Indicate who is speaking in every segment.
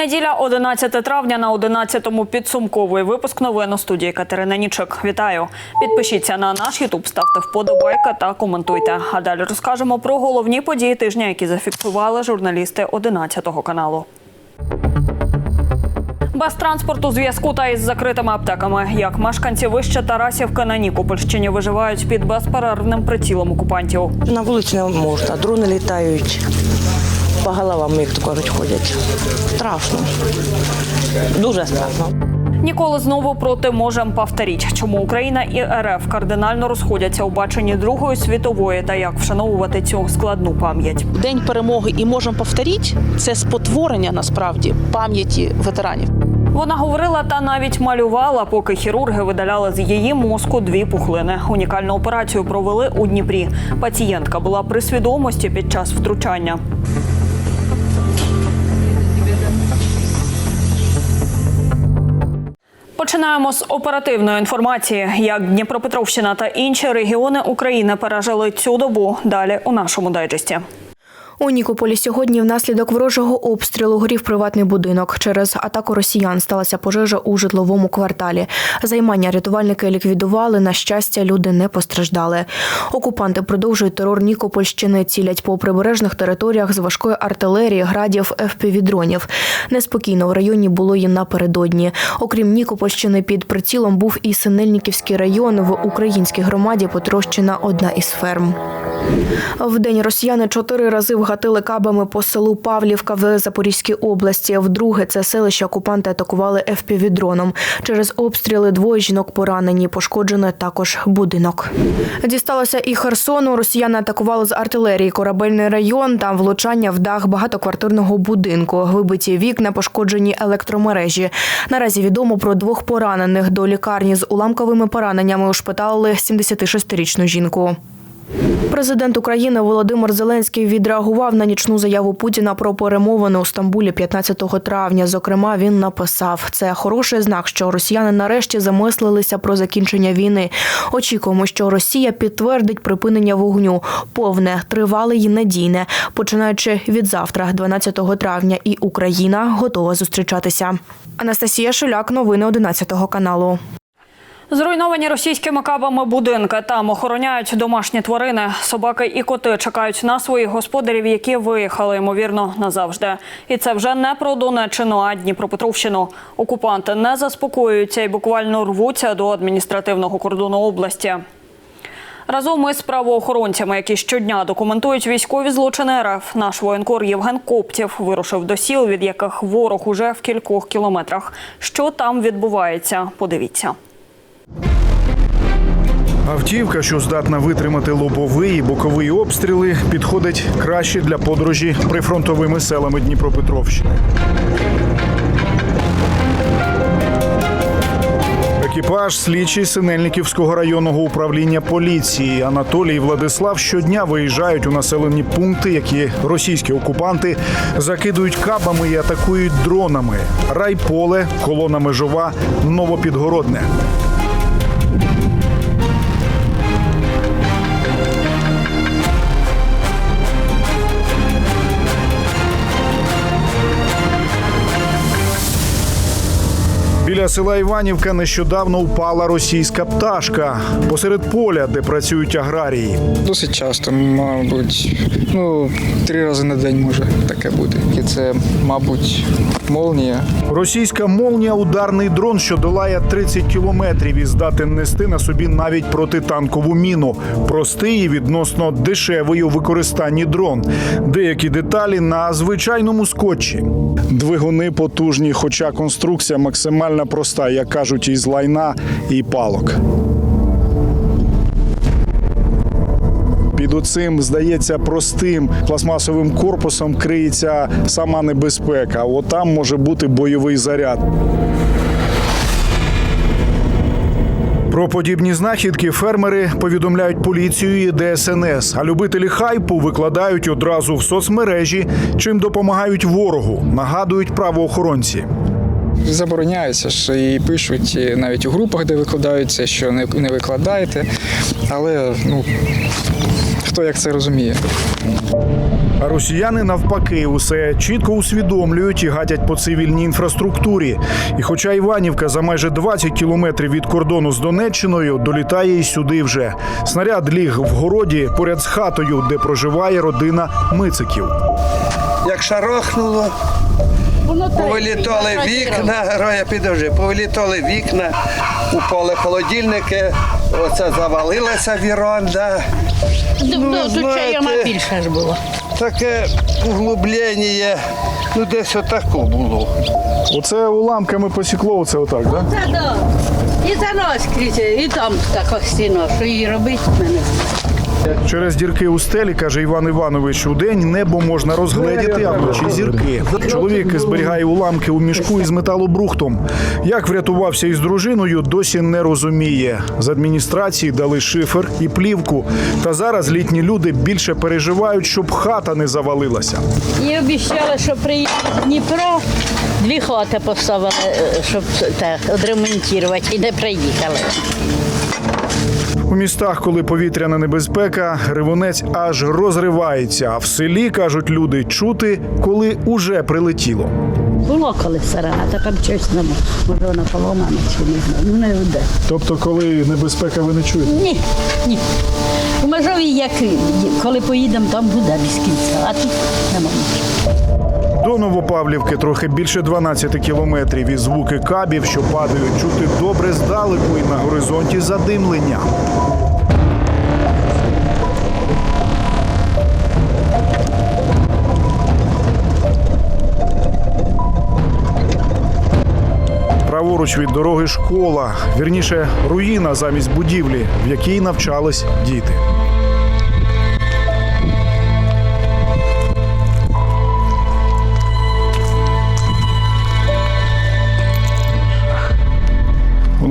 Speaker 1: Неділя 11 травня на 11-му підсумковий випуск новин у студії Катерина Нічик. Вітаю! Підпишіться на наш Ютуб, ставте вподобайка та коментуйте. А далі розкажемо про головні події тижня, які зафіксували журналісти 11 каналу. Без транспорту, зв'язку та із закритими аптеками. Як мешканці вище Тарасівки на Нікопольщині виживають під безперервним прицілом окупантів.
Speaker 2: На вулиці не можна, дрони літають, по головам, як то кажуть, ходять. Страшно. Дуже страшно.
Speaker 1: Ніколи знову проти можем повторіть, чому Україна і РФ кардинально розходяться у баченні Другої світової та як вшановувати цю складну пам'ять.
Speaker 3: День перемоги і можемо повторити це спотворення насправді пам'яті ветеранів.
Speaker 1: Вона говорила та навіть малювала, поки хірурги видаляли з її мозку дві пухлини. Унікальну операцію провели у Дніпрі. Пацієнтка була при свідомості під час втручання. Починаємо з оперативної інформації. Як Дніпропетровщина та інші регіони України пережили цю добу. Далі у нашому дайджесті.
Speaker 4: У Нікополі сьогодні внаслідок ворожого обстрілу горів приватний будинок. Через атаку росіян сталася пожежа у житловому кварталі. Займання рятувальники ліквідували. На щастя, люди не постраждали. Окупанти продовжують терор Нікопольщини, цілять по прибережних територіях з важкої артилерії, градів, ФПВ-дронів. Неспокійно в районі було і напередодні. Окрім Нікопольщини, під прицілом був і Синельниківський район. В українській громаді потрощена одна із ферм. Вдень росіяни чотири рази вгатили кабами по селу Павлівка в Запорізькій області. Вдруге це селище окупанти атакували ФПВ-дроном. Через обстріли двоє жінок поранені. Пошкоджено також будинок. Дісталося і Херсону. Росіяни атакували з артилерії корабельний район. Там влучання в дах багатоквартирного будинку. Вибиті вікна, пошкоджені електромережі. Наразі відомо про двох поранених. До лікарні з уламковими пораненнями ушпиталили 76-річну жінку. Президент України Володимир Зеленський відреагував на нічну заяву Путіна про перемовини у Стамбулі 15 травня. Зокрема, він написав: це хороший знак, що росіяни нарешті замислилися про закінчення війни. Очікуємо, що Росія підтвердить припинення вогню, повне, тривале і надійне, починаючи від завтра, 12 травня, і Україна готова зустрічатися. Анастасія Шуляк, новини 11 каналу.
Speaker 1: Зруйновані російськими кабами будинки. Там охороняють домашні тварини. Собаки і коти чекають на своїх господарів, які виїхали, ймовірно, назавжди. І це вже не про Донеччину, а Дніпропетровщину. Окупанти не заспокоюються і буквально рвуться до адміністративного кордону області. Разом із правоохоронцями, які щодня документують військові злочини РФ, наш воєнкор Євген Коптєв вирушив до сіл, від яких ворог уже в кількох кілометрах. Що там відбувається? Подивіться.
Speaker 5: Автівка, що здатна витримати лобовий і боковий обстріли, підходить краще для подорожі прифронтовими селами Дніпропетровщини. Екіпаж слідчий Синельниківського районного управління поліції Анатолій і Владислав щодня виїжджають у населені пункти, які російські окупанти закидують кабами і атакують дронами. Райполе, колона межова, новопідгородне. Біля села Іванівка нещодавно впала російська пташка посеред поля, де працюють аграрії.
Speaker 6: Досить часто, мабуть, ну три рази на день може таке бути. І це, мабуть, молнія.
Speaker 5: Російська молнія ударний дрон, що долає 30 кілометрів і здатен нести на собі навіть протитанкову міну. Простий і відносно дешевий у використанні дрон. Деякі деталі на звичайному скотчі. Двигуни потужні, хоча конструкція максимально проста, як кажуть, із лайна і палок. Під оцим, здається, простим пластмасовим корпусом криється сама небезпека. От там може бути бойовий заряд. Про подібні знахідки фермери повідомляють поліцію і ДСНС, а любителі хайпу викладають одразу в соцмережі, чим допомагають ворогу, нагадують правоохоронці.
Speaker 6: Забороняється ж і пишуть навіть у групах, де викладаються, що не, не викладайте. Але ну хто як це розуміє.
Speaker 5: А росіяни навпаки усе чітко усвідомлюють і гатять по цивільній інфраструктурі. І хоча Іванівка за майже 20 кілометрів від кордону з Донеччиною долітає і сюди вже. Снаряд ліг в городі поряд з хатою, де проживає родина Мициків.
Speaker 7: Як шарахнуло, повилітали вікна, Роя, підожди, повилітали вікна, упали холодильники, оце завалилася віранда.
Speaker 8: Ну, тут більше ж було.
Speaker 7: Таке углублення, ну десь отако було.
Speaker 5: Оце уламками посікло. Оце отак, да?
Speaker 8: Та да. І за нас крізь, і там така стіна, що її робити в мене.
Speaker 5: Через дірки у стелі, каже Іван Іванович, у день небо можна розгледіти, а вночі зірки. Чоловік зберігає уламки у мішку із металобрухтом. Як врятувався із дружиною, досі не розуміє. З адміністрації дали шифер і плівку. Та зараз літні люди більше переживають, щоб хата не завалилася.
Speaker 8: І обіцяли, що приїде Дніпро, дві хати поставили, е, щоб те, відремонтувати, і не приїхали.
Speaker 5: У містах, коли повітряна небезпека, ревонець аж розривається. А в селі кажуть люди чути, коли уже прилетіло.
Speaker 8: Було коли сирена, тепер щось нема. Може вона поломана чи не знаю. Ну не йде.
Speaker 5: Тобто, коли небезпека, ви не чуєте?
Speaker 8: Ні, ні. У межовій, як коли поїдемо, там буде без кінця, а тут нема нічого.
Speaker 5: До Новопавлівки трохи більше 12 кілометрів і звуки кабів, що падають, чути добре здалеку і на горизонті задимлення. Праворуч від дороги школа, вірніше, руїна замість будівлі, в якій навчались діти.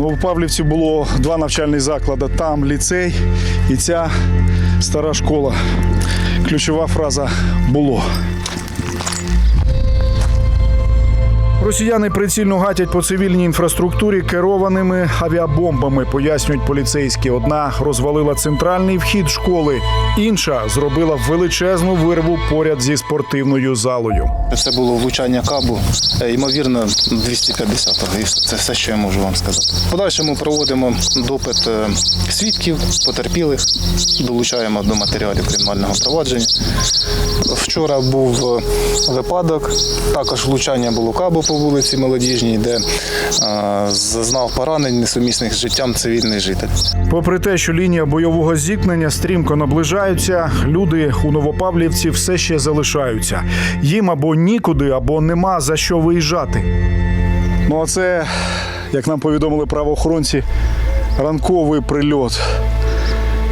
Speaker 5: У Павлівці було два навчальні заклади. Там ліцей і ця стара школа. Ключова фраза було. Росіяни прицільно гатять по цивільній інфраструктурі керованими авіабомбами, пояснюють поліцейські. Одна розвалила центральний вхід школи, інша зробила величезну вирву поряд зі спортивною залою.
Speaker 9: Це було влучання кабу, е, ймовірно, 250-го. І це все, що я можу вам сказати. В Подальшому проводимо допит е, свідків, потерпілих, долучаємо до матеріалів кримінального провадження. Вчора був е, випадок, також влучання було кабу по вулиці Молодіжній, де зазнав поранень несумісних з життям цивільний житель.
Speaker 5: Попри те, що лінія бойового зіткнення стрімко наближаються, люди у Новопавлівці все ще залишаються. Їм або нікуди, або нема за що виїжджати. Ну а це, як нам повідомили правоохоронці, ранковий прильот.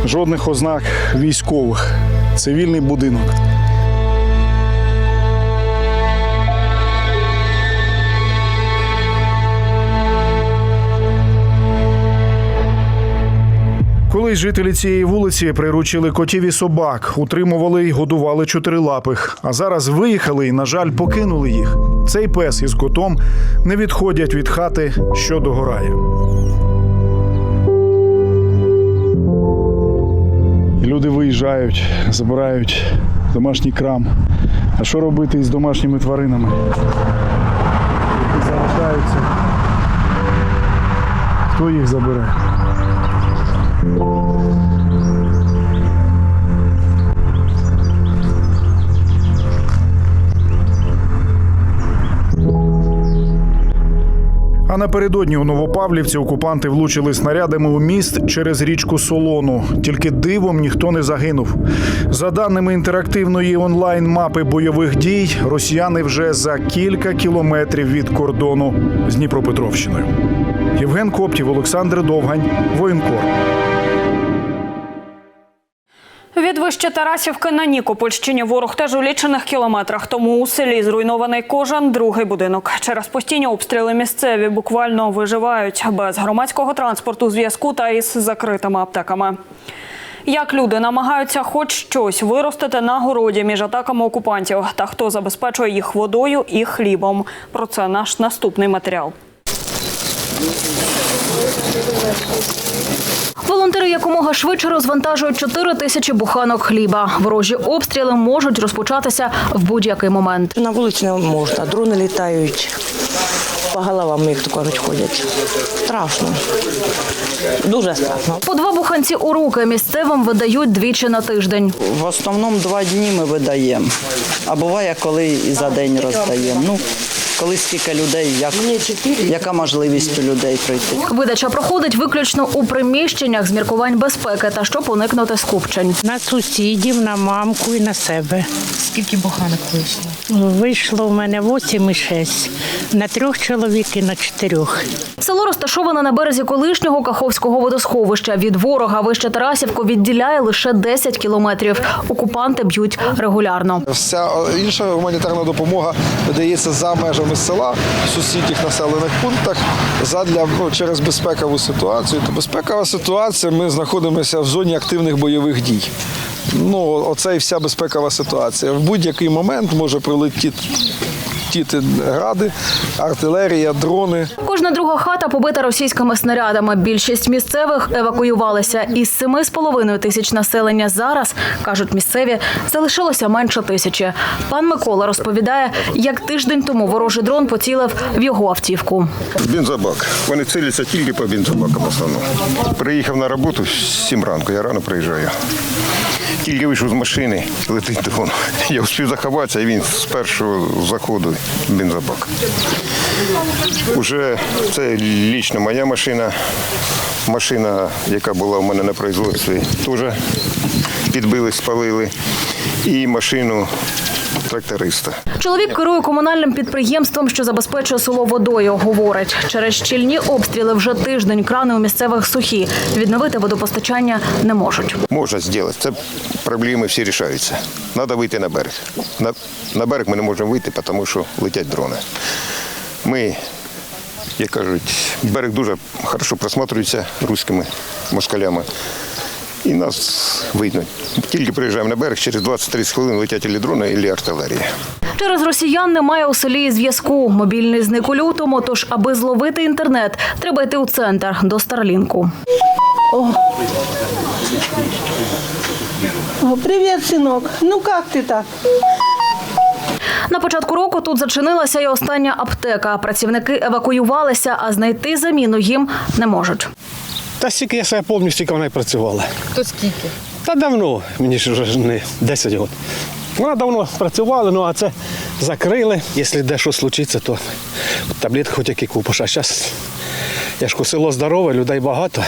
Speaker 5: Жодних ознак військових. Цивільний будинок. Колись жителі цієї вулиці приручили котів і собак, утримували й годували чотирилапих. А зараз виїхали і, на жаль, покинули їх. Цей пес із котом не відходять від хати, що догорає. Люди виїжджають, забирають домашній крам. А що робити із домашніми тваринами? Які залишаються. Хто їх забере? Напередодні у Новопавлівці окупанти влучили снарядами у міст через річку Солону. Тільки дивом ніхто не загинув. За даними інтерактивної онлайн-мапи бойових дій, росіяни вже за кілька кілометрів від кордону з Дніпропетровщиною. Євген Коптів, Олександр Довгань, воєнкор.
Speaker 1: Від вище Тарасівки на Нікопольщині ворог теж у лічених кілометрах. Тому у селі зруйнований кожен другий будинок. Через постійні обстріли місцеві буквально виживають без громадського транспорту, зв'язку та із закритими аптеками. Як люди намагаються хоч щось виростити на городі між атаками окупантів, та хто забезпечує їх водою і хлібом. Про це наш наступний матеріал.
Speaker 10: Волонтери якомога швидше розвантажують 4 тисячі буханок хліба. Ворожі обстріли можуть розпочатися в будь-який момент.
Speaker 2: На вулиці не можна, дрони літають, по головам, як то кажуть, ходять. Страшно. Дуже страшно.
Speaker 10: По два буханці у руки місцевим видають двічі на тиждень.
Speaker 11: В основному два дні ми видаємо. А буває, коли і за день роздаємо. Ну, коли скільки людей, як, яка можливість у людей прийти.
Speaker 10: Видача проходить виключно у приміщеннях з міркувань безпеки та щоб уникнути скупчень.
Speaker 12: На сусідів, на мамку і на себе.
Speaker 3: Скільки буханок вийшло?
Speaker 12: Вийшло в мене 8 і 6. На трьох чоловік і на чотирьох.
Speaker 10: Село розташоване на березі колишнього Каховського водосховища. Від ворога вище Тарасівку відділяє лише 10 кілометрів. Окупанти б'ють регулярно.
Speaker 13: Вся інша гуманітарна допомога видається за межами села, в сусідніх населених пунктах, задля ну, через безпекову ситуацію. То безпекова ситуація. Ми знаходимося в зоні активних бойових дій. Ну, оце і вся безпекова ситуація. В будь-який момент може прилетіти ті гради, артилерія, дрони.
Speaker 10: Кожна друга хата побита російськими снарядами. Більшість місцевих евакуювалися. Із семи з половиною тисяч населення зараз, кажуть місцеві, залишилося менше тисячі. Пан Микола розповідає, як тиждень тому ворожий дрон поцілив в його автівку.
Speaker 14: Бензобак. Вони ціляться тільки по бензобакам основному. Приїхав на роботу в 7 ранку, я рано приїжджаю. Тільки вийшов з машини, летить дрон. Я встиг заховатися, і він з першого заходу в бензобак. Уже це лічно моя машина. Машина, яка була у мене на производстві, теж підбили, спалили. І машину тракториста.
Speaker 10: Чоловік керує комунальним підприємством, що забезпечує село водою. Говорить, через щільні обстріли вже тиждень крани у місцевих сухі. Відновити водопостачання не можуть.
Speaker 14: Можна зробити. Це проблеми всі рішаються. Треба вийти на берег. На, на берег ми не можемо вийти, тому що летять дрони. Ми, як кажуть, берег дуже хорошо просматрюється руськими москалями. І нас видно. Тільки приїжджаємо на берег, через 20-30 хвилин летять і дрони, і артилерія.
Speaker 10: Через росіян немає у селі зв'язку. Мобільний зник у лютому. Тож, аби зловити інтернет, треба йти у центр до Старлінку.
Speaker 8: О, привіт, синок. Ну як ти так?
Speaker 10: На початку року тут зачинилася і остання аптека. Працівники евакуювалися, а знайти заміну їм не можуть.
Speaker 15: Та стільки я себе пам'ятаю, стільки вона і працювала.
Speaker 3: То скільки?
Speaker 15: Та давно, мені ж вже не 10 років. Вона давно працювала, ну а це закрили. Якщо де що случиться, то таблетки хоч які купиш. А зараз, я ж село здорове, людей багато,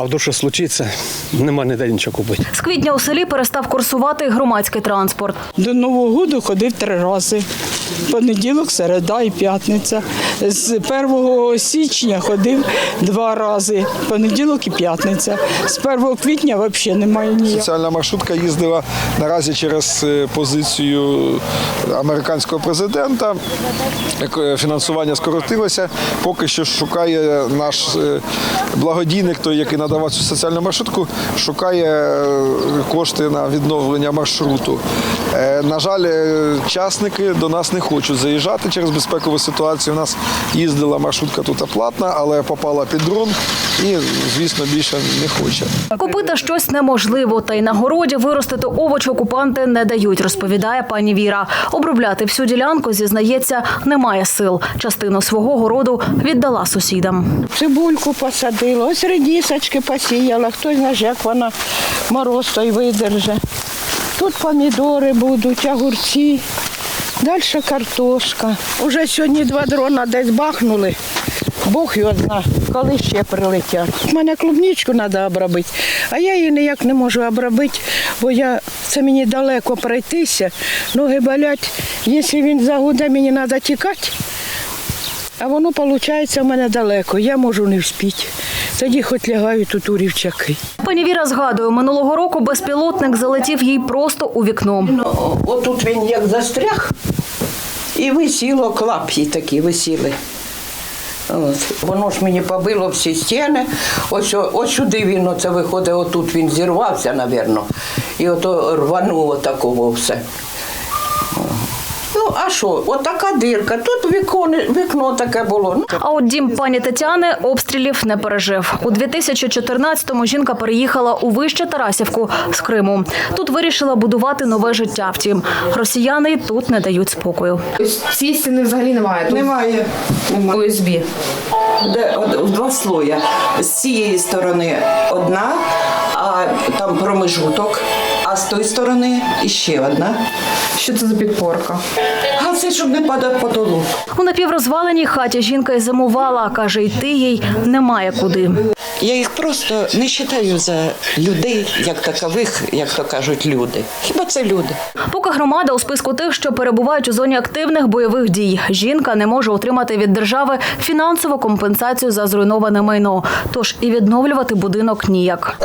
Speaker 15: а вдруг що случиться, нема ніде нічого купити.
Speaker 10: З квітня у селі перестав курсувати громадський транспорт.
Speaker 8: До Нового року ходив три рази. Понеділок, середа і п'ятниця. З 1 січня ходив два рази. Понеділок і п'ятниця. З 1 квітня взагалі немає ніякого.
Speaker 13: Соціальна маршрутка їздила наразі через е, позицію американського президента. Е, Фінансування скоротилося. Поки що шукає наш е, благодійник, той, який надавав цю соціальну маршрутку, шукає е, кошти на відновлення маршруту. Е, На жаль, е, частники до нас не хочуть заїжджати через безпекову ситуацію. У нас їздила маршрутка тут платна, але попала під дрон і, звісно, більше не хоче.
Speaker 10: Купити щось неможливо, та й на городі виростити овочі окупанти не дають, розповідає пані Віра. Обробляти всю ділянку, зізнається, немає сил. Частину свого городу віддала сусідам.
Speaker 8: Цибульку посадила, ось редісочки посіяла, хтось знає, як вона мороз той видерже. Тут помідори будуть, огурці, далі картошка. Уже сьогодні два дрона десь бахнули. Бог його зна, коли ще прилетять. У мене клубничку треба обробити, а я її ніяк не можу обробити, бо я, це мені далеко пройтися, ноги болять. Якщо він загуде, мені треба тікати. А воно, виходить, у мене далеко, я можу не вспіти. Тоді хоч лягаю тут у рівчаки.
Speaker 10: Пані Віра згадує, минулого року безпілотник залетів їй просто у вікно.
Speaker 8: Ну, отут він як застряг, і висіло, клап'ї такі висіли. От. Воно ж мені побило всі стіни. Ось, ось сюди він оце виходить, отут він зірвався, напевно. І ото рвануло такого все. Ну, а що? Отака дирка. Тут вікно, вікно таке було. Ну,
Speaker 10: А от дім пані Тетяни обстрілів не пережив. У 2014-му жінка переїхала у вище Тарасівку з Криму. Тут вирішила будувати нове життя. Втім, росіяни тут не дають спокою.
Speaker 16: Цієї стіни взагалі немає. Тут
Speaker 17: Немає. Немає.
Speaker 16: ОСБ.
Speaker 17: Де, од- в два слоя. З цієї сторони одна, а там промежуток, а з тої сторони іще одна.
Speaker 16: Що це за підпорка?
Speaker 17: А це щоб не падав потолок.
Speaker 10: У напіврозваленій хаті жінка й зимувала, каже, йти їй немає куди.
Speaker 17: Я їх просто не вважаю за людей, як такових, як то кажуть, люди. Хіба це люди?
Speaker 10: Поки громада у списку тих, що перебувають у зоні активних бойових дій, жінка не може отримати від держави фінансову компенсацію за зруйноване майно. Тож і відновлювати будинок ніяк.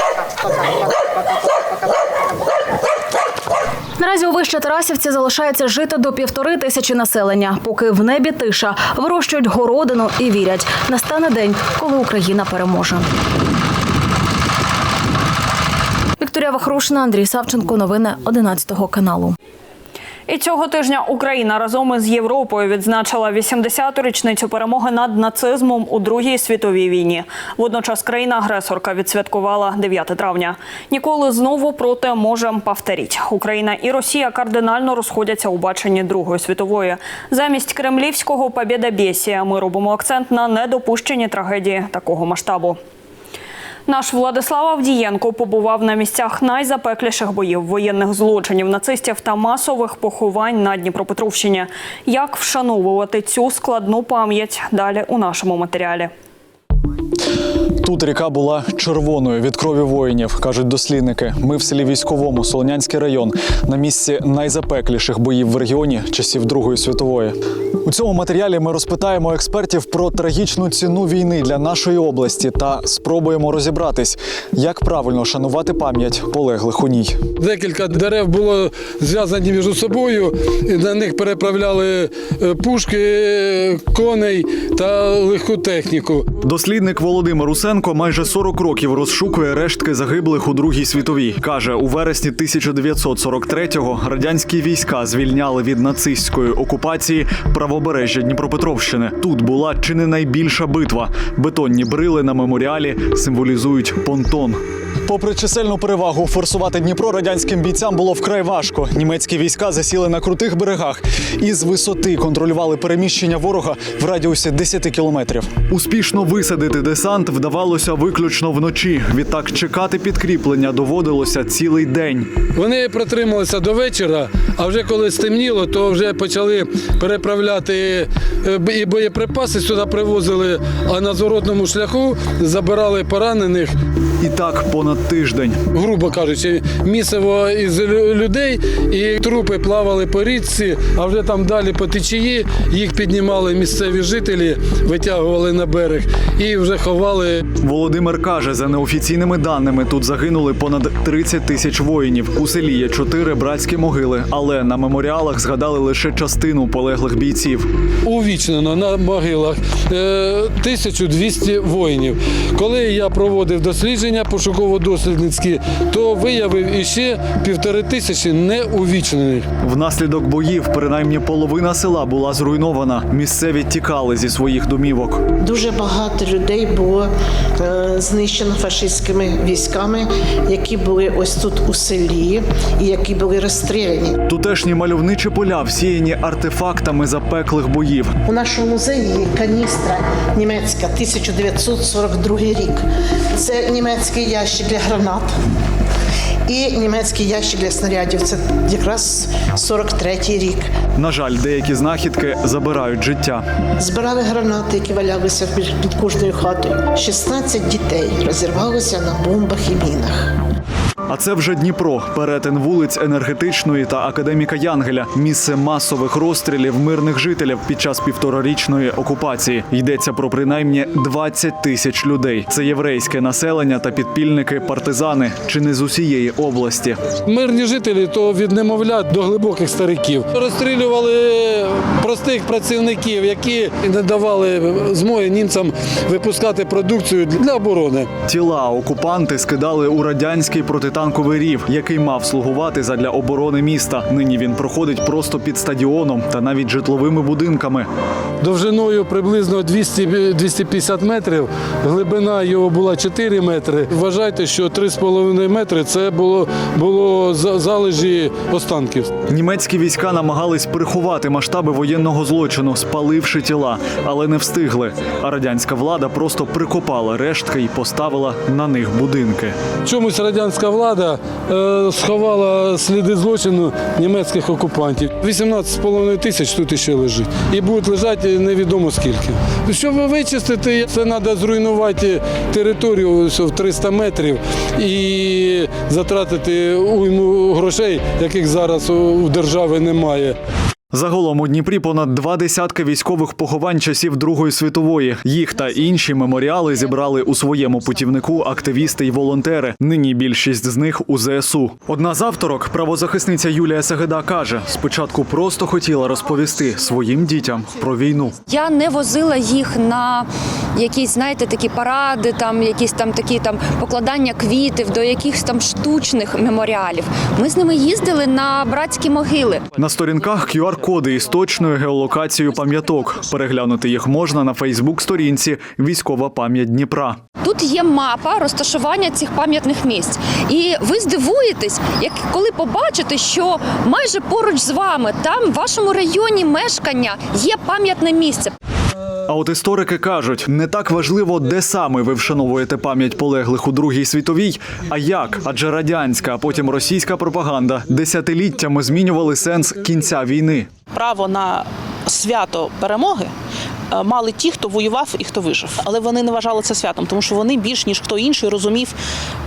Speaker 10: Наразі у вище Тарасівці залишається жити до півтори тисячі населення. Поки в небі тиша вирощують городину і вірять, настане день, коли Україна переможе. Вікторія Вахрушина, Андрій Савченко. Новини 11 каналу.
Speaker 1: І цього тижня Україна разом із Європою відзначила 80-ту річницю перемоги над нацизмом у Другій світовій війні. Водночас країна-агресорка відсвяткувала 9 травня. Ніколи знову проти можем повторіть. Україна і Росія кардинально розходяться у баченні Другої світової. Замість кремлівського побєдобєсія ми робимо акцент на недопущенні трагедії такого масштабу. Наш Владислав Авдієнко побував на місцях найзапекліших боїв воєнних злочинів нацистів та масових поховань на Дніпропетровщині. Як вшановувати цю складну пам'ять далі у нашому матеріалі?
Speaker 18: Тут ріка була червоною від крові воїнів, кажуть дослідники. Ми в селі військовому, Солонянський район, на місці найзапекліших боїв в регіоні часів Другої світової. У цьому матеріалі ми розпитаємо експертів про трагічну ціну війни для нашої області та спробуємо розібратись, як правильно шанувати пам'ять полеглих у ній.
Speaker 19: Декілька дерев було зв'язані між собою, і на них переправляли е, пушки, е, коней та легку техніку.
Speaker 18: Дослідник Володимир Усенко майже 40 років розшукує рештки загиблих у Другій світовій. Каже, у вересні 1943-го радянські війська звільняли від нацистської окупації правобережжя Дніпропетровщини. Тут була чи не найбільша битва. Бетонні брили на меморіалі символізують понтон. Попри чисельну перевагу форсувати Дніпро радянським бійцям було вкрай важко. Німецькі війська засіли на крутих берегах і з висоти контролювали переміщення ворога в радіусі 10 кілометрів. Успішно висадити десант вдавалося виключно вночі. Відтак чекати підкріплення доводилося цілий день.
Speaker 19: Вони протрималися до вечора, а вже коли стемніло, то вже почали переправляти е, і боєприпаси сюди привозили, а на зворотному шляху забирали поранених.
Speaker 18: І так понад тиждень.
Speaker 19: Грубо кажучи, місиво із людей, і трупи плавали по річці, а вже там далі по течії їх піднімали місцеві жителі, витягували на берег і вже ховали.
Speaker 18: Володимир каже, за неофіційними даними тут загинули понад 30 тисяч воїнів. У селі є чотири братські могили, але на меморіалах згадали лише частину полеглих бійців.
Speaker 19: увічнено на могилах е, 1200 воїнів. Коли я проводив дослідження пошуково-дослідницькі, то виявив іще півтори тисячі неувічнених.
Speaker 18: Внаслідок боїв принаймні половина села була зруйнована. Місцеві тікали зі своїх домівок.
Speaker 20: Дуже багато людей було е, знищено фашистськими військами, які були ось тут у селі і які були розстріляні.
Speaker 18: Тутешні мальовничі поля всіяні артефактами запеклих боїв.
Speaker 20: У нашому музеї є каністра німецька 1942 рік. Це німецький ящик для гранат. І німецький ящик для снарядів. Це якраз 43-й рік.
Speaker 18: На жаль, деякі знахідки забирають життя.
Speaker 20: Збирали гранати, які валялися під під кожною хатою. 16 дітей розірвалося на бомбах і мінах.
Speaker 18: А це вже Дніпро, перетин вулиць енергетичної та академіка Янгеля, місце масових розстрілів мирних жителів під час півторарічної окупації. Йдеться про принаймні 20 тисяч людей. Це єврейське населення та підпільники партизани, чи не з усієї області.
Speaker 19: Мирні жителі то від немовлят до глибоких стариків. Розстрілювали простих працівників, які не давали змоги німцям випускати продукцію для оборони.
Speaker 18: Тіла окупанти скидали у радянський протитанковий протитанковий рів, який мав слугувати задля оборони міста. Нині він проходить просто під стадіоном та навіть житловими будинками.
Speaker 19: Довжиною приблизно 200, 250 метрів, глибина його була 4 метри. Вважайте, що 3,5 метри це було, було за- залежі останків.
Speaker 18: Німецькі війська намагались приховати масштаби воєнного злочину, спаливши тіла, але не встигли. А радянська влада просто прикопала рештки і поставила на них будинки.
Speaker 19: Чомусь радянська влада е, сховала сліди злочину німецьких окупантів. 18,5 тисяч тут ще лежить. І будуть лежати невідомо скільки. Щоб вичистити, це треба зруйнувати територію в 300 метрів і затратити уйму грошей, яких зараз у держави немає.
Speaker 18: Загалом у Дніпрі понад два десятки військових поховань часів Другої світової. Їх та інші меморіали зібрали у своєму путівнику активісти й волонтери. Нині більшість з них у ЗСУ. Одна з авторок, правозахисниця Юлія Сегеда, каже: спочатку просто хотіла розповісти своїм дітям про війну.
Speaker 21: Я не возила їх на якісь, знаєте, такі паради, там якісь там такі там покладання квітів до якихось там штучних меморіалів. Ми з ними їздили на братські могили.
Speaker 18: На сторінках QR-коди із точною геолокацією пам'яток. Переглянути їх можна на Фейсбук-сторінці Військова пам'ять Дніпра.
Speaker 21: Тут є мапа розташування цих пам'ятних місць. І ви здивуєтесь, як коли побачите, що майже поруч з вами, там в вашому районі мешкання є пам'ятне місце.
Speaker 18: А от історики кажуть, не так важливо, де саме ви вшановуєте пам'ять полеглих у Другій світовій, а як, адже радянська, а потім російська пропаганда десятиліттями змінювали сенс кінця війни.
Speaker 3: Право на свято перемоги е, мали ті, хто воював і хто вижив. Але вони не вважали це святом, тому що вони більш ніж хто інший розумів,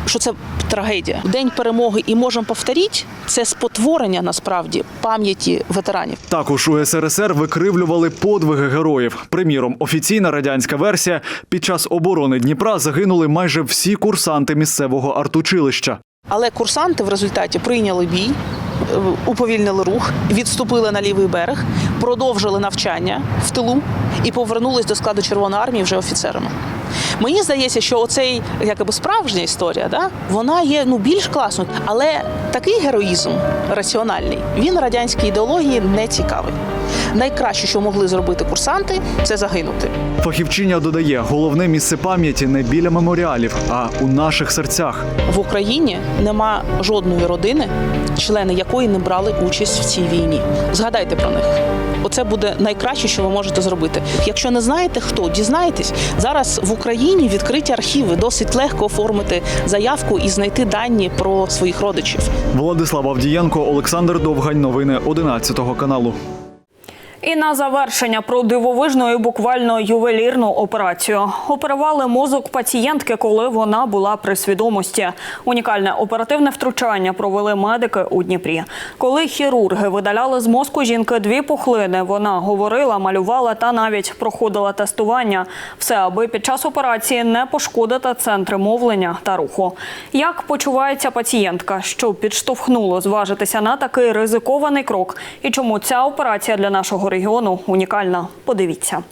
Speaker 3: що це трагедія. День перемоги і можемо повторити це спотворення насправді пам'яті ветеранів.
Speaker 18: Також у СРСР викривлювали подвиги героїв. Приміром, офіційна радянська версія під час оборони Дніпра загинули майже всі курсанти місцевого артучилища.
Speaker 3: Але курсанти в результаті прийняли бій, е, уповільнили рух, відступили на лівий берег, продовжили навчання в тилу і повернулись до складу Червоної армії вже офіцерами. Мені здається, що оцей якби справжня історія, да, вона є ну більш класною, але такий героїзм раціональний він радянській ідеології не цікавий. Найкраще, що могли зробити курсанти, це загинути.
Speaker 18: Фахівчиня додає, головне місце пам'яті не біля меморіалів, а у наших серцях.
Speaker 3: В Україні нема жодної родини, члени якої не брали участь в цій війні. Згадайте про них. Оце буде найкраще, що ви можете зробити. Якщо не знаєте хто, дізнаєтесь. Зараз в Україні відкриті архіви. Досить легко оформити заявку і знайти дані про своїх родичів.
Speaker 18: Владислав Авдієнко, Олександр Довгань. Новини 11 каналу.
Speaker 1: І на завершення про дивовижну і буквально ювелірну операцію. Оперували мозок пацієнтки, коли вона була при свідомості. Унікальне оперативне втручання провели медики у Дніпрі. Коли хірурги видаляли з мозку жінки дві пухлини, вона говорила, малювала та навіть проходила тестування. Все, аби під час операції не пошкодити центри мовлення та руху. Як почувається пацієнтка, що підштовхнуло зважитися на такий ризикований крок, і чому ця операція для нашого регіону унікальна? Подивіться.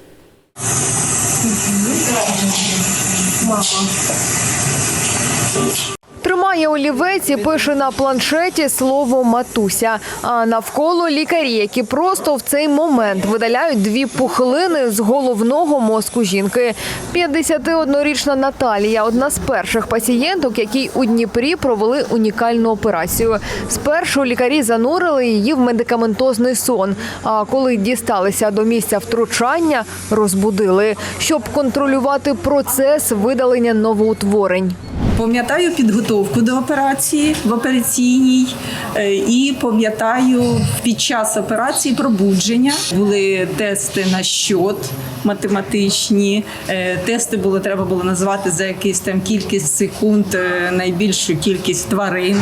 Speaker 22: Тримає олівець і пише на планшеті слово матуся. А навколо лікарі, які просто в цей момент видаляють дві пухлини з головного мозку жінки. 51-річна Наталія одна з перших пацієнток, якій у Дніпрі провели унікальну операцію. Спершу лікарі занурили її в медикаментозний сон. А коли дісталися до місця втручання, розбудили, щоб контролювати процес видалення новоутворень.
Speaker 23: Пам'ятаю підготовку до операції в операційній е, і пам'ятаю під час операції пробудження. Були тести на щот математичні. Е, Тести було треба було назвати за якийсь там кількість секунд е, найбільшу кількість тварин.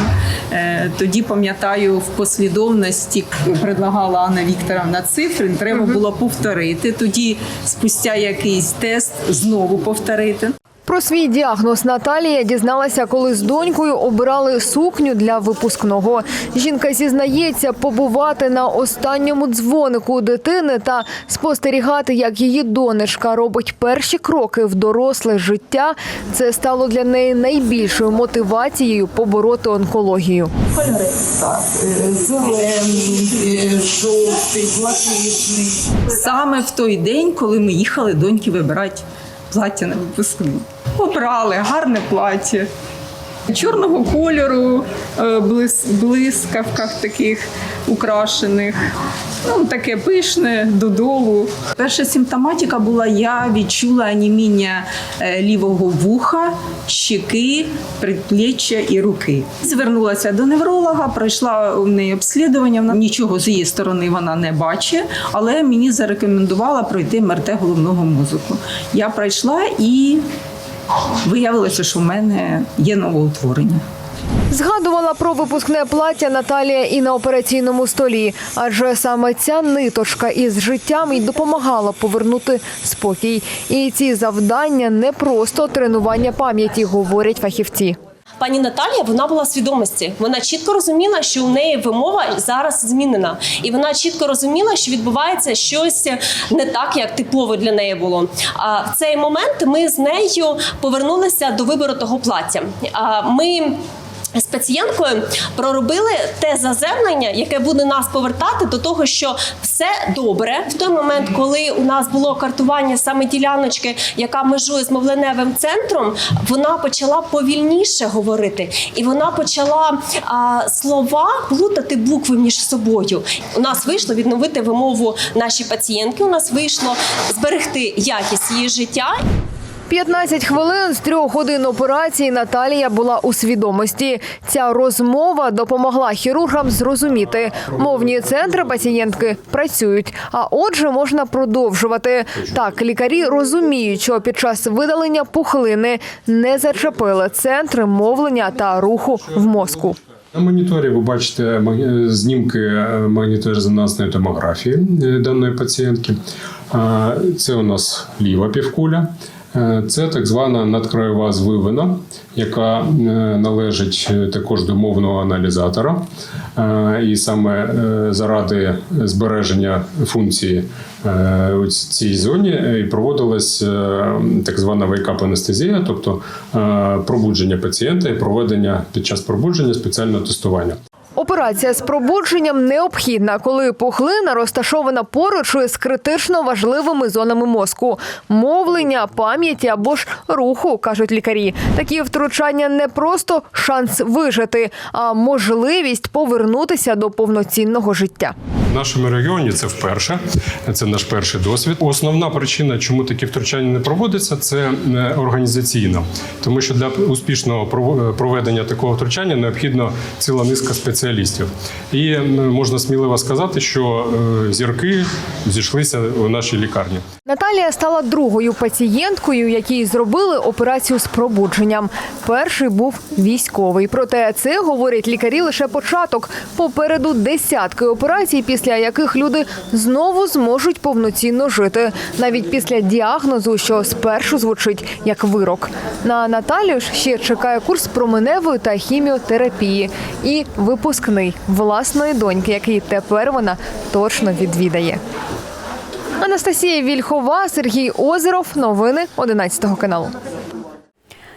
Speaker 23: Тоді пам'ятаю в послідовності предлагала Анна Вікторовна цифри. Треба було повторити. Тоді спустя якийсь тест знову повторити.
Speaker 22: Про свій діагноз Наталія дізналася, коли з донькою обирали сукню для випускного. Жінка зізнається, побувати на останньому дзвонику дитини та спостерігати, як її донечка робить перші кроки в доросле життя. Це стало для неї найбільшою мотивацією побороти онкологію.
Speaker 23: Саме в той день, коли ми їхали доньки вибирати плаття на випускну. Обрали гарне плаття. Чорного кольору, е, блис- блискавках таких украшених. Ну, таке пишне додолу. Перша симптоматика була: я відчула аніміння е, лівого вуха, щеки, предпліччя і руки. Звернулася до невролога, пройшла у неї обслідування. Вона нічого з її сторони вона не бачить, але мені зарекомендувала пройти МРТ головного мозку. Я пройшла і виявилося, що в мене є новоутворення.
Speaker 22: Згадувала про випускне плаття Наталія і на операційному столі, адже саме ця ниточка із життям й допомагала повернути спокій. І ці завдання не просто тренування пам'яті, говорять фахівці.
Speaker 24: Пані Наталія вона була свідомості. Вона чітко розуміла, що у неї вимова зараз змінена, і вона чітко розуміла, що відбувається щось не так, як типово для неї було. А в цей момент ми з нею повернулися до вибору того плаття. А ми. З пацієнткою проробили те заземлення, яке буде нас повертати до того, що все добре в той момент, коли у нас було картування саме діляночки, яка межує з мовленевим центром, вона почала повільніше говорити, і вона почала а, слова плутати букви між собою. У нас вийшло відновити вимову нашій пацієнтки. У нас вийшло зберегти якість її життя.
Speaker 22: 15 хвилин з трьох годин операції Наталія була у свідомості. Ця розмова допомогла хірургам зрозуміти. Мовні центри пацієнтки працюють, а отже, можна продовжувати. Так, лікарі розуміють, що під час видалення пухлини не зачепили центри мовлення та руху в мозку.
Speaker 25: На моніторі ви бачите знімки е, магнітно-резонансної томографії е, даної пацієнтки. Це у нас ліва півкуля. Е, Це так звана надкраєва звивина, яка е, належить е, також до мовного аналізатора. І саме заради збереження функції у цій зоні і проводилась так звана вейкап-анестезія, тобто пробудження пацієнта і проведення під час пробудження спеціального тестування.
Speaker 22: Операція з пробудженням необхідна, коли пухлина розташована поруч із критично важливими зонами мозку мовлення, пам'яті або ж руху, кажуть лікарі. Такі втручання не просто шанс вижити, а можливість повернутися до повноцінного життя.
Speaker 25: Нашому регіоні це вперше, це наш перший досвід. Основна причина, чому такі втручання не проводяться, це е, організаційна, тому що для успішного прово- проведення такого втручання необхідно ціла низка спеціалістів. І е, можна сміливо сказати, що е, зірки зійшлися у нашій лікарні.
Speaker 22: Наталія стала другою пацієнткою, якій зробили операцію з пробудженням. Перший був військовий. Проте це говорять лікарі лише початок. Попереду десятки операцій, після яких люди знову зможуть повноцінно жити, навіть після діагнозу, що спершу звучить як вирок. На Наталію ж ще чекає курс променевої та хіміотерапії і випускний власної доньки, який тепер вона точно відвідає. Анастасія Вільхова, Сергій Озеров. Новини 11 каналу.